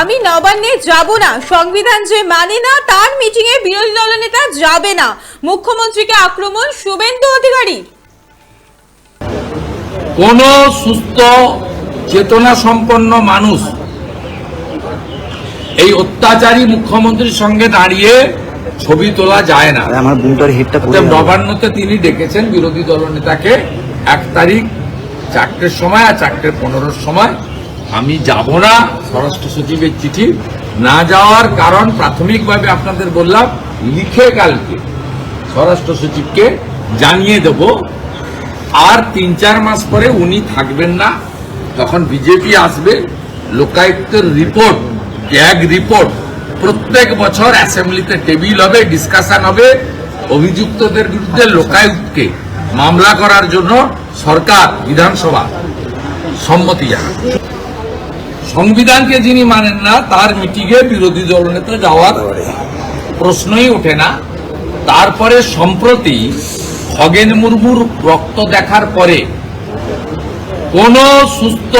আমি নবান্নে যাব না। সংবিধান যে মানে না তার মিটিংয়ে বিরোধী দলনেতা যাবে না। মুখ্যমন্ত্রীকে আক্রমণ শুভেন্দু অধিকারী। কোন সুস্থ চেতনা সম্পন্ন মানুষ এই অত্যাচারী মুখ্যমন্ত্রীর সঙ্গে দাঁড়িয়ে ছবি তোলা যায় না। আমার বুমটার হিটটা নবান্নতে তিনি ডেকেছেন বিরোধী দলনেতাকে এক তারিখ চারটের সময় আর চারটের পনেরোর সময়। আমি যাব না স্বরাষ্ট্র সচিবের চিঠি। না যাওয়ার কারণ প্রাথমিকভাবে আপনাদের বললাম, লিখে কালকে স্বরাষ্ট্র সচিবকে জানিয়ে দেব। আর তিন চার মাস পরে উনি থাকবেন না, তখন বিজেপি আসবে। লোকায়ুক্তের রিপোর্ট, ট্যাগ রিপোর্ট, প্রত্যেক বছর অ্যাসেম্বলিতে টেবিল হবে, ডিসকাশন হবে। অভিযুক্তদের বিরুদ্ধে লোকায়ুক্তকে মামলা করার জন্য সরকার, বিধানসভা সম্মতি জানাবে সংবিধানকে যিনি মানেন না, তার মিটিংয়ে বিরোধী দলনেতা যাওয়ার প্রশ্নই ওঠে না। তারপরে সম্প্রতি খগেন মুর্মুর রক্ত দেখার পরে কোন সুস্থ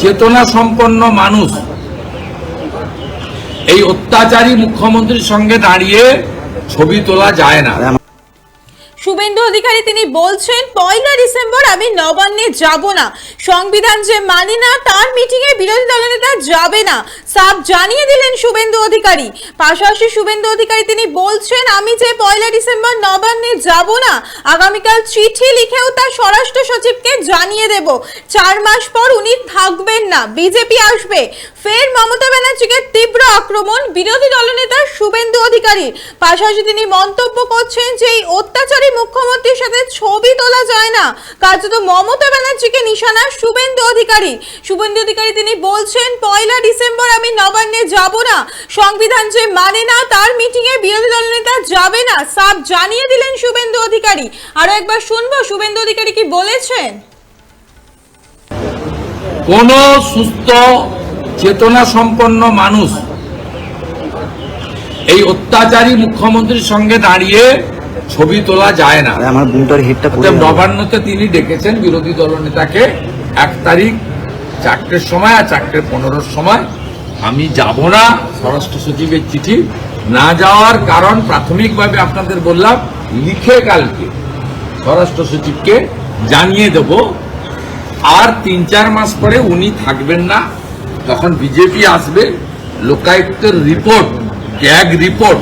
চেতনা সম্পন্ন মানুষ এই অত্যাচারী মুখ্যমন্ত্রীর সঙ্গে দাঁড়িয়ে ছবি তোলা যায় না। শুভেন্দু অধিকারী, তিনি বলছেন, পয়লা ডিসেম্বর আমি নবান্নে যাব না। সংবিধান যে মানে না, তার মিটিংয়ে বিরোধী দলনেতা যাবে না। সাফ জানিয়ে দিলেন শুভেন্দু অধিকারী। পাশাপাশি শুভেন্দু অধিকারী, তিনি বলছেন, আমি যে পয়লা ডিসেম্বর নবান্নে যাব না, আগামীকাল চিঠি লিখেও তার স্বরাষ্ট্র সচিবকে জানিয়ে দেব। চার মাস পর উনি থাকবেন না। বিজেপি আসবে। ফের মমতা ব্যানার্জিকে তীব্র আক্রমণ। বিরোধী দলনেতা শুভেন্দু অধিকারী পাশাপাশি তিনি মন্তব্য করছেন যে এই অত্যাচারী মুখ্যমন্ত্রীর সাথে ছবি তোলা যায় না। কার্যত মমতা ব্যানার্জিকে নিশানা শুভেন্দু অধিকারী। শুভেন্দু অধিকারী তিনি বলছেন, পয়লা ডিসেম্বর আমি নবান্নে যাব না। সংবিধান যে মানে না, তার মিটিংয়ে বিরোধী দলনেতা যাবে না। সাফ জানিয়ে দিলেন শুভেন্দু অধিকারী। আরও একবার শুনব, শুভেন্দু অধিকারী কি বলেছেন? কোন সুস্থ চেতনা সম্পন্ন মানুষ এই অত্যাচারী মুখ্যমন্ত্রীর সঙ্গে দাঁড়িয়ে ছবি তোলা যায় না। আমার বুমটার। নবান্নতে তিনি ডেকেছেন বিরোধী দলনেতাকে এক তারিখ চারটের সময় আর চারটের পনেরোর সময়। আমি যাব না স্বরাষ্ট্র সচিবের চিঠি না যাওয়ার কারণ প্রাথমিকভাবে আপনাদের বললাম লিখে কালকে স্বরাষ্ট্র সচিবকে জানিয়ে দেব। আর তিন চার মাস পরে উনি থাকবেন না তখন বিজেপি আসবে লোকায়ুক্তের রিপোর্ট ট্যাগ রিপোর্ট।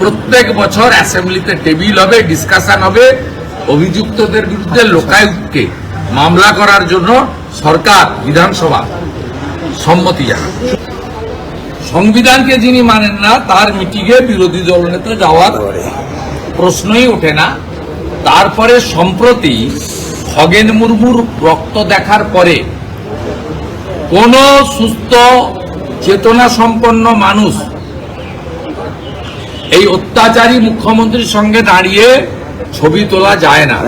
প্রত্যেক বছর অ্যাসেম্বলিতে টেবিল হবে, ডিসকাশন হবে অভিযুক্তদের বিরুদ্ধে লোকায়ুক্তকে মামলা করার জন্য সরকার, বিধানসভা সম্মতি জানাবে সংবিধানকে যিনি মানেন না, তার মিটিংয়ে বিরোধী দলনেতা যাওয়ার প্রশ্নই ওঠে না। তারপরে সম্প্রতি খগেন মুর্মুর রক্ত দেখার পরে কোন সুস্থ চেতনা সম্পন্ন মানুষ এই অত্যাচারী মুখ্যমন্ত্রীর সঙ্গে দাঁড়িয়ে ছবি তোলা যায় না।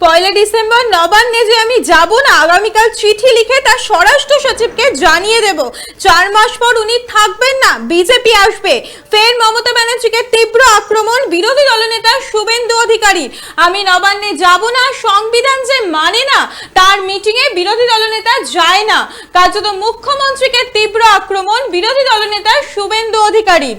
পয়লা ডিসেম্বর নবান্নে যে আমি যাব না, আগামীকাল চিঠি লিখে তার স্বরাষ্ট্র সচিবকে জানিয়ে দেব। চার মাস পর উনি থাকবেন না, বিজেপি আসবে। ফের মমতা ব্যানার্জিকে তীব্র আক্রমণ, বিরোধী দলনেতা শুভেন্দু অধিকারী। আমি নবান্নে যাব না, সংবিধান যে মানে না, তার মিটিংয়ে বিরোধী দলনেতা যায় না। কার্যত মুখ্যমন্ত্রীকে তীব্র আক্রমণ, বিরোধী দলনেতা শুভেন্দু অধিকারীর।